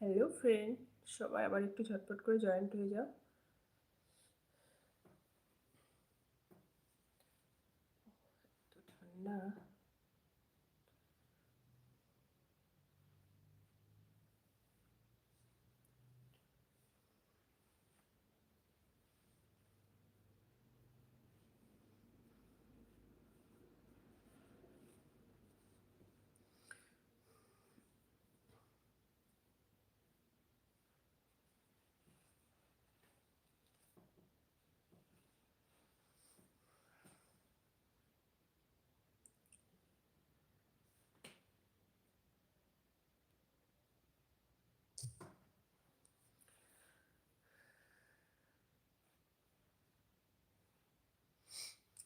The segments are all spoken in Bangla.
হ্যালো ফ্রেন্ড সবাই আবার একটু ঝটপট করে জয়েন্ট হয়ে যাও তো ঠান্ডা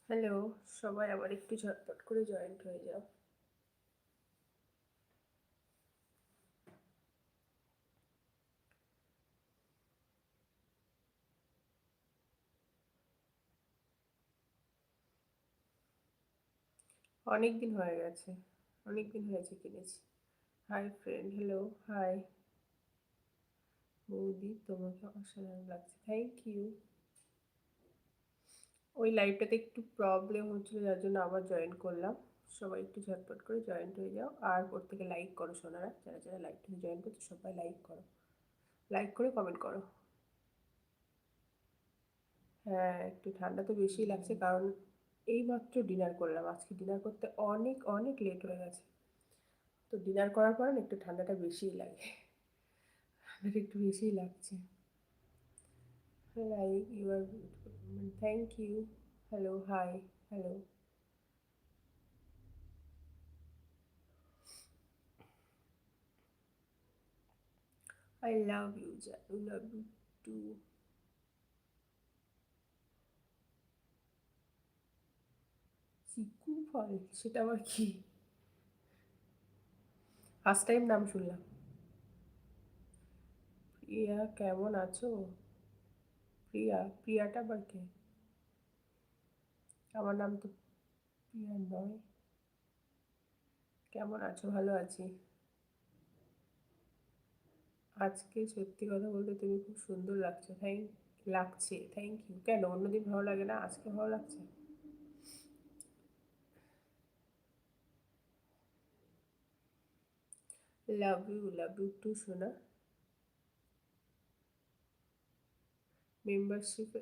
হ্যালো সবাই আবার একটু ঝটপট করে জয়েন্ট হয়ে যাও। অনেক দিন হয়ে গেছে অনেক দিন হয়েছে কিনেছি। হাই ফ্রেন্ড হ্যালো হাই বৌদি, তোমাকে অসাধারণ লাগছে থ্যাংক ইউ ওই লাইভটাতে একটু প্রবলেম হচ্ছিল, যার জন্য আবার জয়েন করলাম। সবাই একটু ঝটপট করে জয়েন্ট হয়ে যাও। আর প্রত্যেকে লাইক করো সোনারা। যারা যারা লাইভটাতে জয়েন করছ, সবাই লাইক করো। লাইক করে কমেন্ট করো। হ্যাঁ একটু ঠান্ডা তো বেশি লাগছে, কারণ এই মাত্র ডিনার করলাম। আজকে ডিনার করতে অনেক অনেক লেট হয়ে গেছে। তো ডিনার করার পর একটু ঠান্ডাটা বেশিই লাগে। ঠান্ডাটা একটু বেশিই লাগছে। Like you R Thank you hello hi hello I love you, Janu. Love you too. চিকু ফল সেটা আবার কি ফার্স্ট টাইম নাম শুনলাম প্রিয়া কেমন আছো প্রিয়া, প্রিয়াটা আবার কে? আমার নাম তো প্রিয়া নয়। কেমন আছো? ভালো আছি। আজকে সত্যি কথা বলতে তুমি খুব সুন্দর লাগছো। থ্যাংক লাগছে। থ্যাংক ইউ কেন? অন্যদিন ভালো লাগে না? আজকে ভালো লাগছে? Love you love you too শোনা মেম্বারশিপে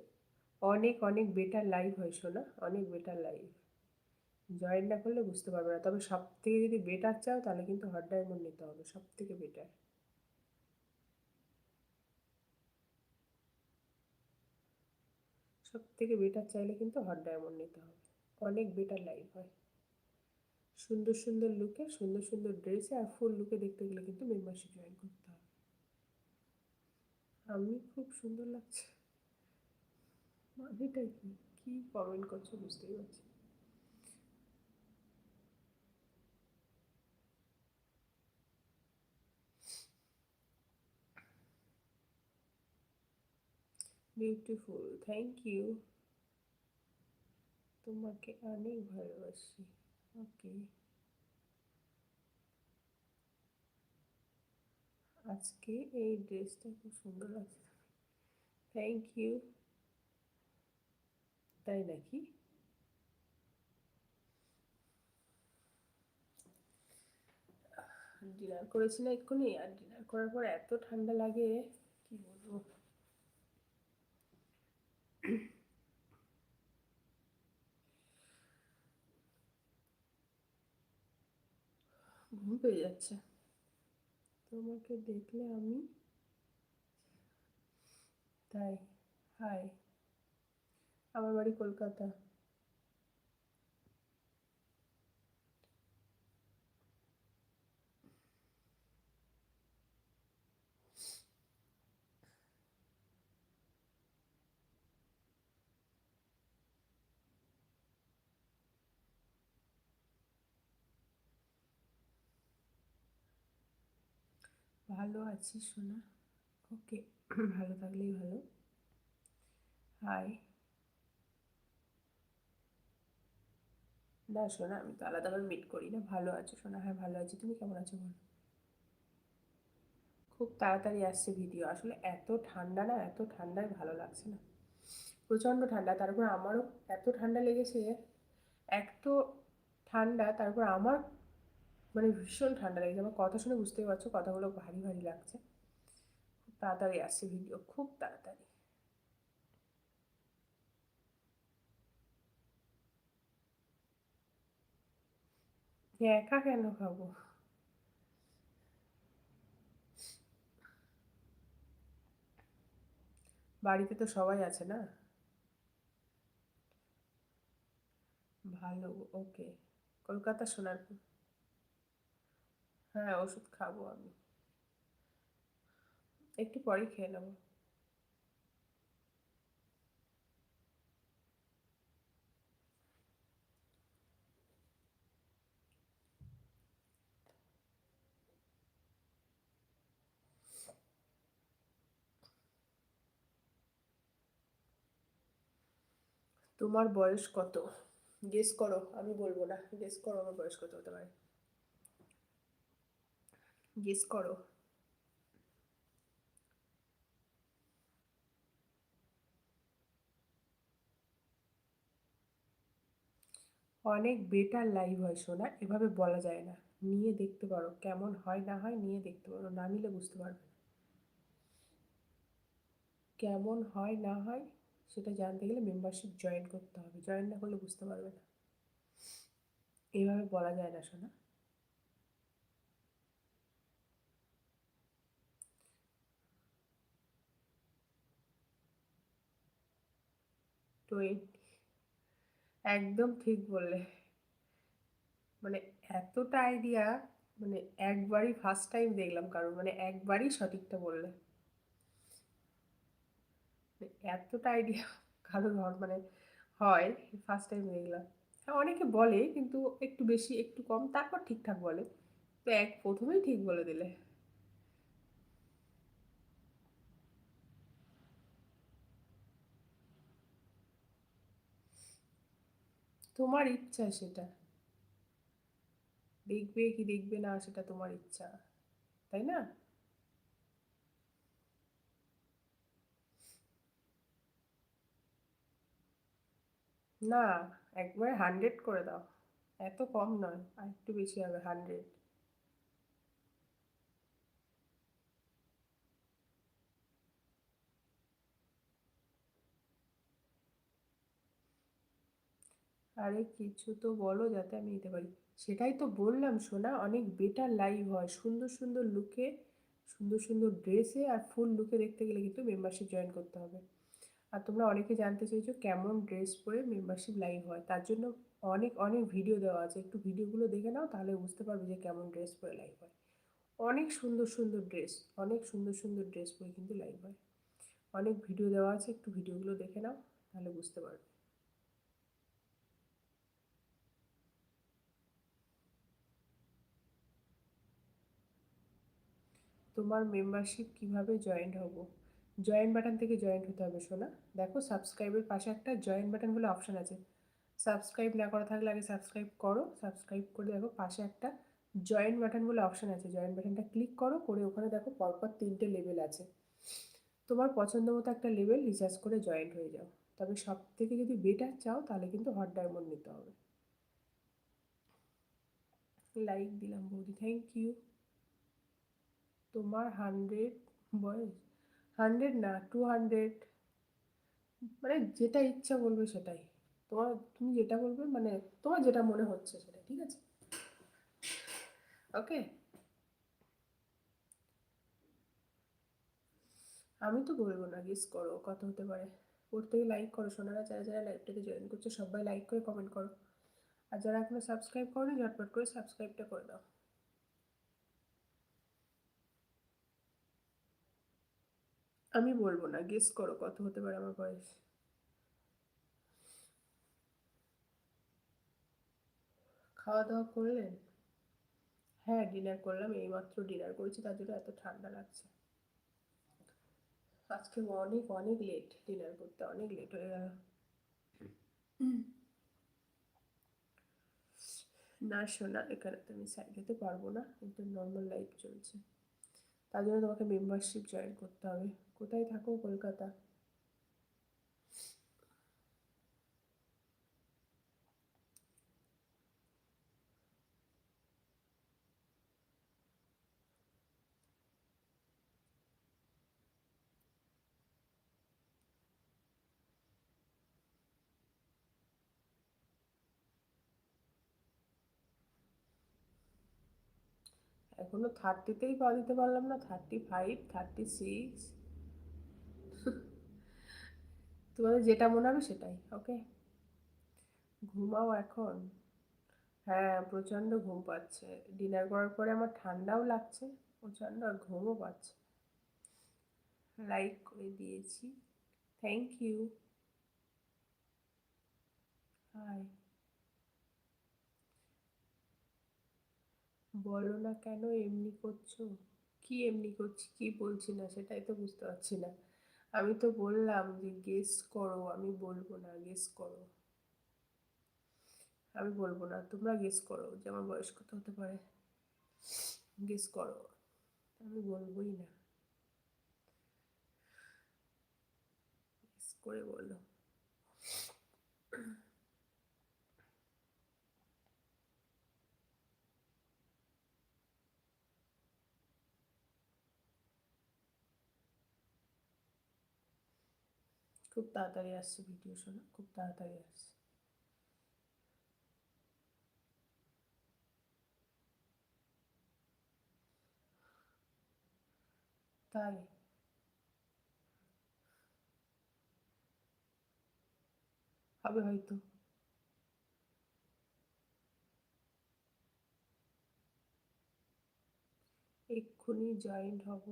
অনেক অনেক বেটার লাইভ হয় শোনা অনেক বেটার লাইভ জয়েন না করলে বুঝতে পারবে না। তবে সব থেকে যদি বেটার চাও, তাহলে কিন্তু হট ডায়মন্ড নিতে হবে। সব থেকে বেটার সব থেকে বেটার চাইলে কিন্তু হট ডায়মন্ড নিতে হবে। অনেক বেটার লাইভ হয়। সুন্দর সুন্দর লুকে সুন্দর সুন্দর ড্রেসে আর ফুল লুকে দেখতে গেলে কিন্তু মেম্বারশিপ জয়েন করতে হবে। আমি খুব সুন্দর লাগছে। মানেটা কি? কী কমেন্ট করছ বুঝতেই পারছি বিউটিফুল থ্যাংক ইউ তোমাকে অনেক ভালোবাসি। ওকে। আজকে এই ড্রেসটা খুব সুন্দর লাগছে। থ্যাংক ইউ তাই নাকি? ডিনার করেছি না এক্ষুনি? আর ডিনার করার পর এত ঠান্ডা লাগে, কি বলব? ঘুম পেয়ে যাচ্ছে। তোমাকে দেখলে আমি, তাই হাই আমার বাড়ি কলকাতা। ভালো আছি সোনা। ওকে ভালো থাকলেই ভালো। হাই না শোনা আমি তো আলাদাভাবে মিট করি না। ভালো আছো শোনা হ্যাঁ ভালো আছি। তুমি কেমন আছো, বলো? খুব তাড়াতাড়ি আসছে ভিডিও আসলে এত ঠান্ডা না, এত ঠান্ডায় ভালো লাগছে না। প্রচণ্ড ঠান্ডা। তারপর আমারও এত ঠান্ডা লেগেছে এক তো ঠান্ডা, তারপর আমার মানে ভীষণ ঠান্ডা লেগেছে। আমার কথা শুনে বুঝতেই পারছ, কথাগুলো ভারী ভারী লাগছে। খুব তাড়াতাড়ি আসছে ভিডিও খুব তাড়াতাড়ি। একা কেন খাব বাড়িতে তো সবাই আছে না ভালো ওকে কলকাতা সোনারপুর হ্যাঁ ওষুধ খাব আমি একটু পরেই খেয়ে নেব তোমার বয়স কত? গেস করো, আমি বলব না। গেস করো আমার বয়স কত হতে পারে। গেস করো। অনেক বেটার লাইভ হয় শোনা এভাবে বলা যায় না। নিয়ে দেখতে পারো, কেমন হয় না হয় নিয়ে দেখতে পারো, না নিলে বুঝতে পারবে কেমন হয় না হয় সেটা জানতে গেলে মেম্বারশিপ জয়েন করতে হবে। জয়েন না করলে বুঝতে পারবে না। এইভাবে বলা যায় না শোনা টোয়েন্টি একদম ঠিক বললে। মানে এতটা আইডিয়া মানে একবারই ফার্স্ট টাইম দেখলাম কারণ মানে একবারই সঠিকটা বললে। এতটা আইডিয়া কারোর মানে হয় ফার্স্ট টাইম দেখলাম হ্যাঁ অনেকে বলে কিন্তু একটু বেশি, একটু কম, তারপর ঠিকঠাক বলে। তো এক প্রথমেই ঠিক বলে দিলে। তোমার ইচ্ছা সেটা। দেখবে কি দেখবে না সেটা তোমার ইচ্ছা, তাই না? না, একবারে হান্ড্রেড করে দাও। এত কম নয় আর একটু বেশি হবে হান্ড্রেড আরে কিছু তো বলো যাতে আমি নিতে পারি। সেটাই তো বললাম শোনা অনেক বেটার লাইভ হয়। সুন্দর সুন্দর লুকে সুন্দর সুন্দর ড্রেসে আর ফুল লুকে দেখতে গেলে কিন্তু মেম্বারশিপ জয়েন করতে হবে। আর তোমরা অনেকে জানতে চাইছো কেমন ড্রেস পরে মেম্বারশিপ লাইভ হয়। তার জন্য অনেক অনেক ভিডিও দেওয়া আছে। একটু ভিডিওগুলো দেখে নাও, তাহলে বুঝতে পারবে যে কেমন ড্রেস পরে লাইভ হয়। অনেক সুন্দর সুন্দর ড্রেস, অনেক সুন্দর সুন্দর ড্রেস পরে কিন্তু লাইভ হয়। অনেক ভিডিও দেওয়া আছে, একটু ভিডিওগুলো দেখে নাও, তাহলে বুঝতে পারবে। তোমার মেম্বারশিপ কীভাবে জয়েন্ট হব? জয়েন বাটন থেকে জয়েন্ট হতে হবে শোনা দেখো সাবস্ক্রাইবের পাশে একটা জয়েন্ট বাটন বলে অপশান আছে। সাবস্ক্রাইব না করা থাকলে আগে সাবস্ক্রাইব করো। সাবস্ক্রাইব করে দেখো, পাশে একটা জয়েন্ট বাটন বলে অপশান আছে। জয়েন্ট বাটনটা ক্লিক করো, করে ওখানে দেখো পরপর তিনটে লেভেল আছে। তোমার পছন্দ মতো একটা লেভেল রিচার্জ করে জয়েন্ট হয়ে যাও। তবে সব থেকে যদি বেটার চাও, তাহলে কিন্তু হট ডায়মন্ড নিতে হবে। লাইক দিলাম বৌদি থ্যাংক ইউ তোমার হান্ড্রেড বয়স হান্ড্রেড না টু হান্ড্রেড মানে যেটা ইচ্ছা বলবে সেটাই। তোমার, তুমি যেটা বলবে মানে তোমার যেটা মনে হচ্ছে সেটা ঠিক আছে? ওকে আমি তো বলব না গেস করো কত হতে পারে। প্রত্যেকে লাইক করো, সোনারা যারা যারা লাইভটাতে জয়েন করছে, সবাই লাইক করে কমেন্ট করো। আর যারা এখনও সাবস্ক্রাইব করো ঝটপট করে সাবস্ক্রাইবটা করে দাও। আমি বলব না গেস করো কত হতে পারে আমার বয়স। খাওয়া দাওয়া করলেন? হ্যাঁ ডিনার করলাম, এইমাত্র ডিনার করেছি, তার জন্য এত ঠান্ডা লাগছে। আজকে অনেক অনেক লেট ডিনার করতে, অনেক লেট হয়ে গেল। না শোনা এখানে তো আমি সাইড পারব না, কিন্তু নর্মাল লাইফ চলছে। তার জন্য তোমাকে মেম্বারশিপ জয়েন করতে হবে। কোথায় থাকো? কলকাতা। এখনও থার্টিতেই পা দিতে পারলাম না থার্টি ফাইভ থার্টি সিক্স তোমাদের যেটা মনে হবে সেটাই ওকে ঘুমাও এখন। হ্যাঁ প্রচণ্ড ঘুম পাচ্ছে। ডিনার করার পরে আমার ঠান্ডাও লাগছে, প্রচণ্ড আর ঘুমও পাচ্ছে লাইক করে দিয়েছি। থ্যাংক ইউ হাই বলো না কেন এমনি করছ? কি এমনি করছি, কি বলছি না, সেটাই তো বুঝতে পারছি না। আমি তো বললাম যে গেস করো, আমি বলব না গেস করো। আমি বলব না, তোমরা গেস করো যে আমার বয়স কত হতে পারে। গেস করো, আমি বলবোই না। গেস করে বলো। খুব তাড়াতাড়ি আসছে ভিডিও শোনা, খুব তাড়াতাড়ি আসছে। তাই? হবে হয়তো। এক্ষুনি জয়েন্ট হব।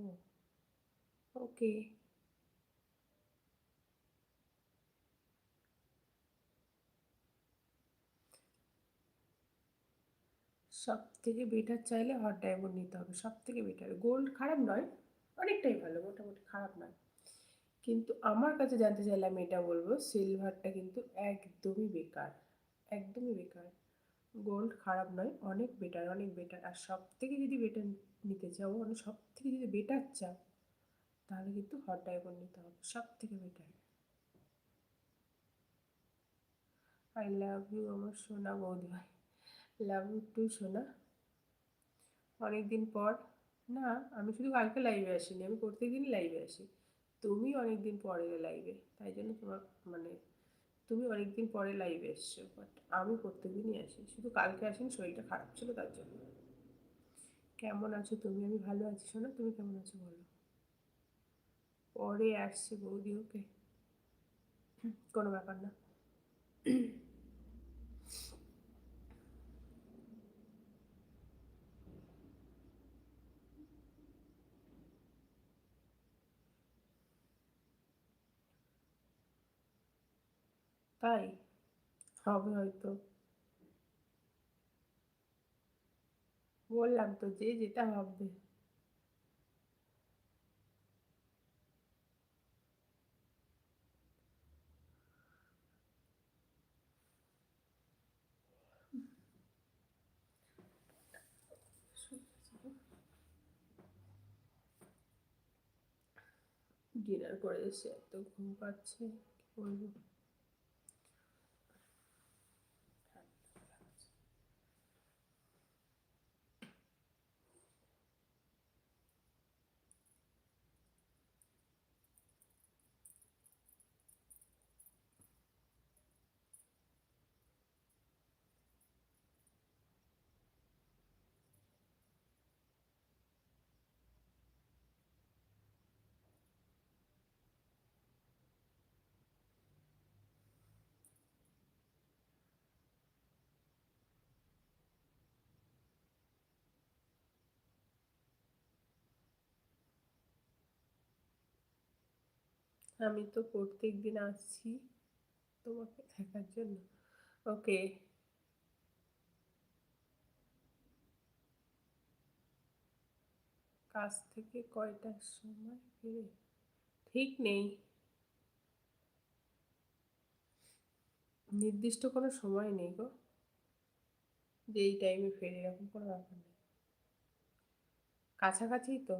ওকে সব থেকে বেটার চাইলে হট ডায়মন্ড নিতে হবে সব থেকে বেটার গোল্ড খারাপ নয়, অনেকটাই ভালো, মোটামুটি খারাপ নয়। কিন্তু আমার কাছে জানতে চাইলে আমি এটা বলব সিলভারটা কিন্তু একদমই বেকার একদমই বেকার। গোল্ড খারাপ নয়, অনেক বেটার অনেক বেটার আর সব থেকে যদি বেটার নিতে চাও মানে সব থেকে যদি বেটার চাও, তাহলে কিন্তু হট ডায়মন্ড নিতে হবে সব থেকে বেটার আই লাভ ইউ আমার সোনা বৌদি ভাই। লাভ টু সোনা অনেকদিন পর, না, আমি শুধু কালকে লাইভে আসিনি, আমি প্রত্যেক দিনই লাইভে আসি। তুমি অনেক দিন পরে লাইভে তাই জন্য তোমার মানে তুমি অনেক দিন পরে লাইভে এসছো বাট আমি প্রত্যেক দিনই আসি। শুধু কালকে আসিনি, শরীরটা খারাপ ছিল তার জন্য। কেমন আছো তুমি? আমি ভালো আছি। শোনো, তুমি কেমন আছো বলো? পরে আসছে বৌদি ওকে কোনো ব্যাপার না। তাই? হবে হয়তো। বললাম তো যে যেটা ভাববে ডিনার করে এসে এত ঘুম পাচ্ছে, কি বলব? আমি তো প্রত্যেক দিন আসছি তোমাকে দেখার জন্য। ওকে কাজ থেকে কয়টার সময় ফিরে? ঠিক নেই। নির্দিষ্ট কোনো সময় নেই গো। যে এই টাইমে ফেরে এরকম কোনো ব্যাপার নেই। কাছাকাছি তো।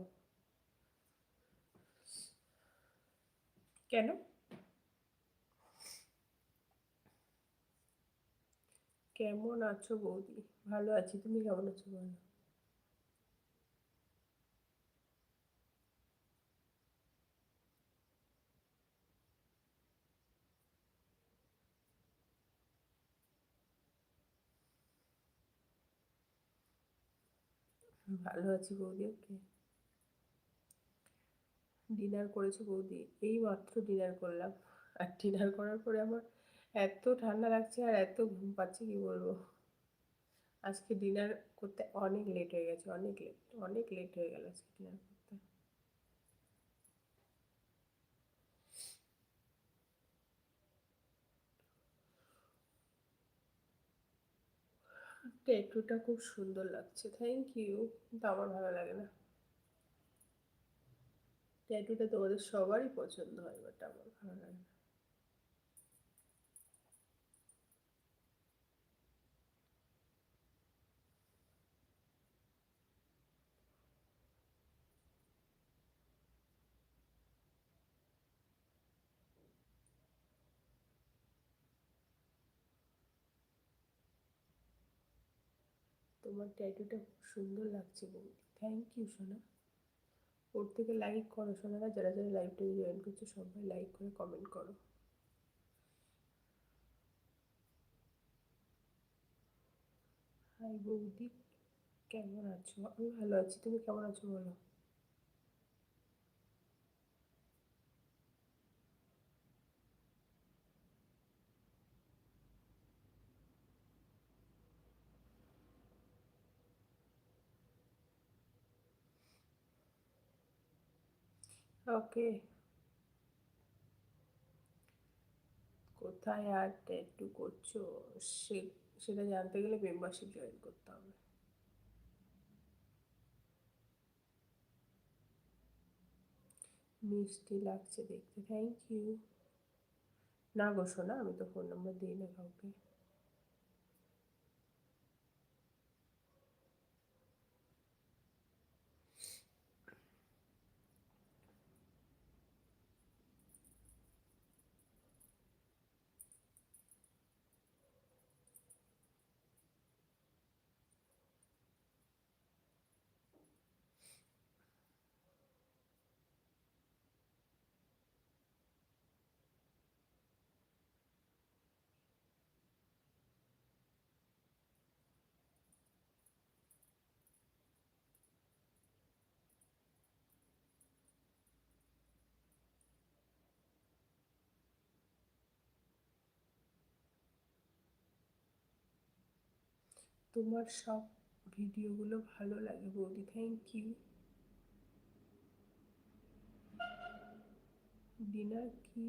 কেন? কেমন আছো বৌদি? ভালো আছি তুমি কেমন আছো বলো? ভালো আছি বৌদি ওকে ডিনার করেছ বৌদি? এই মাত্র ডিনার করলাম। আর ডিনার করার পরে আমার এত ঠান্ডা লাগছে আর এত ঘুম পাচ্ছে, কি বলব? আজকে ডিনার করতে অনেক লেট হয়ে গেছে, অনেক লেট অনেক লেট হয়ে গেল আজকে ডিনার করতে। ট্যাটুটা খুব সুন্দর লাগছে থ্যাংক ইউ কিন্তু আমার ভালো লাগে না। ট্যাটুটা তোমাদের সবারই পছন্দ হয় বাট আমার ভালো লাগে না। তোমার ট্যাটুটা খুব সুন্দর লাগছে বৌদি থ্যাংক ইউ সোনা। ওর থেকে লাইক করো, সোনারা, যারা যারা লাইভটা জয়েন করছ, সবাই লাইক করে কমেন্ট করো। হাই বৌদি, কেমন আছো? আমি ভালো আছি, তুমি কেমন আছো বলো? ওকে। কোথায় আর ট্যাটু করছ? সে, সেটা জানতে গেলে মেম্বারশিপ জয়েন করতে হবে। মিষ্টি লাগছে দেখতে থ্যাংক ইউ না গো শোনা আমি তো ফোন নাম্বার দিই না কাউকে। তোমার সব ভিডিওগুলো ভালো লাগে বৌদি থ্যাংক ইউ ডিনার কি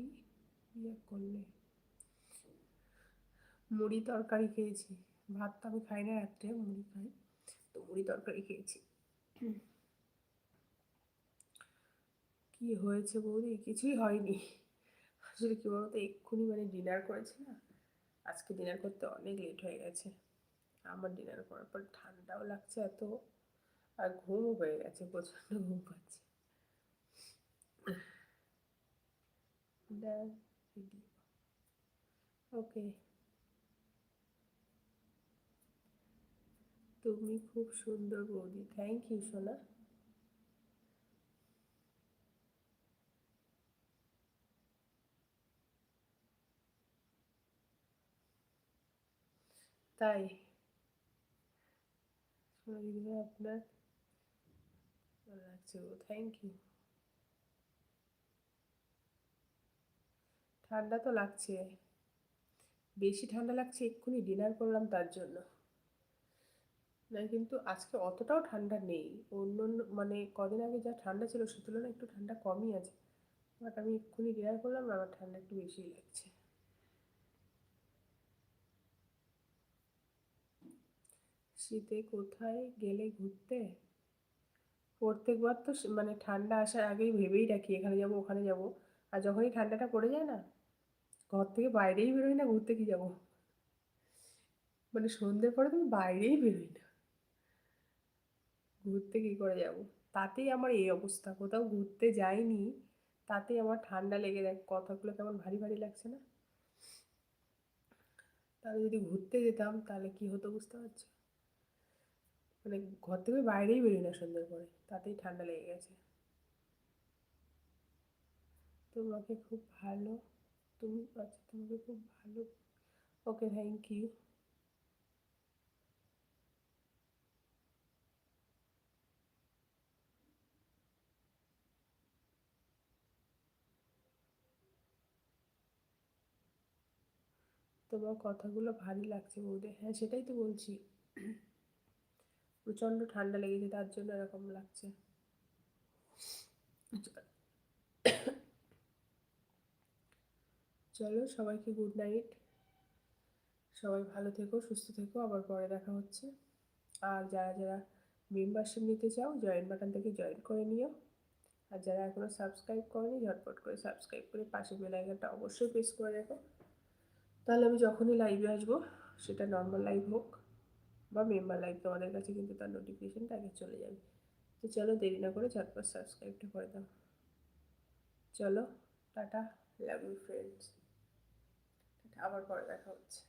ইয়ে করলে? মুড়ি তরকারি খেয়েছি। ভাত তো আমি খাই না রাত্রে, মুড়ি খাই। তো মুড়ি তরকারি খেয়েছি। কি হয়েছে বৌদি? কিছুই হয়নি। আসলে কি বলতো, এক্ষুনি মানে ডিনার করেছি না। আজকে ডিনার করতে অনেক লেট হয়ে গেছে। আমার ডিনার করার পর ঠান্ডাও লাগছে এত, আর ঘুমও হয়ে গেছে, প্রচণ্ড ঘুম পাচ্ছে। ওকে। তুমি খুব সুন্দর বৌদি। থ্যাংক ইউ সোনা। তাই। দিদিভাই আপনার ভালো লাগছে থ্যাংক ইউ ঠান্ডা তো লাগছে। বেশি ঠান্ডা লাগছে, এক্ষুনি ডিনার করলাম তার জন্য। না, কিন্তু আজকে অতটাও ঠান্ডা নেই। অন্য মানে কদিন আগে যা ঠান্ডা ছিল, সে তুলনায় একটু ঠান্ডা কমই আছে। বাট আমি এক্ষুনি ডিনার করলাম, আমার ঠান্ডা একটু বেশিই লাগছে। শীতে কোথায় গেলে ঘুরতে? প্রত্যেকবার তো মানে ঠান্ডা আসার আগেই ভেবেই রাখি, এখানে যাব, ওখানে যাব। আর যখনই ঠান্ডাটা পড়ে যায় না, ঘর থেকে বাইরেই বেরোই না, ঘুরতে কি যাব? মানে সন্ধ্যের পরে তুমি বাইরেই বেরোই না। ঘুরতে কী করে যাব? তাতেই আমার এই অবস্থা, কোথাও ঘুরতে যাইনি, তাতেই আমার ঠান্ডা লেগে দেখ কথাগুলো কেমন ভারী ভারী লাগছে না। তাহলে যদি ঘুরতে যেতাম, তাহলে কি হতো বুঝতে পারছ? মানে ঘর থেকে বাইরেই বেরোই না সন্ধ্যের পরে, তাতেই ঠান্ডা লেগে গেছে। তোমাকে খুব ভালো, তুমি আচ্ছা তোমাকে খুব ভালো। ওকে থ্যাংক ইউ তোমার কথাগুলো ভারী লাগছে বৌদি। হ্যাঁ সেটাই তো বলছি। প্রচণ্ড ঠান্ডা লেগেছে, তার জন্য এরকম লাগছে। চলো, সবাইকে গুড নাইট সবাই ভালো থেকো, সুস্থ থেকো, আবার পরে দেখা হচ্ছে। আর যারা যারা মেম্বারশিপ নিতে চাও জয়েন বাটন থেকে জয়েন করে নিও। আর যারা এখনও সাবস্ক্রাইব করেনি, ঝটপট করে সাবস্ক্রাইব করে পাশে বেল আইকনটা অবশ্যই প্রেস করে রাখো। তাহলে আমি যখনই লাইভে আসব, সেটা নর্মাল লাইভ হোক। বা মেম্বার লাইভ তোমাদের কাছে কিন্তু তার নোটিফিকেশানটা আগে চলে যাবে। তো চলো দেরি না করে ঝটপট সাবস্ক্রাইবটা করে দাও। চলো, টাটা লাভ ইউ ফ্রেন্ডস আবার পরে দেখা হচ্ছে।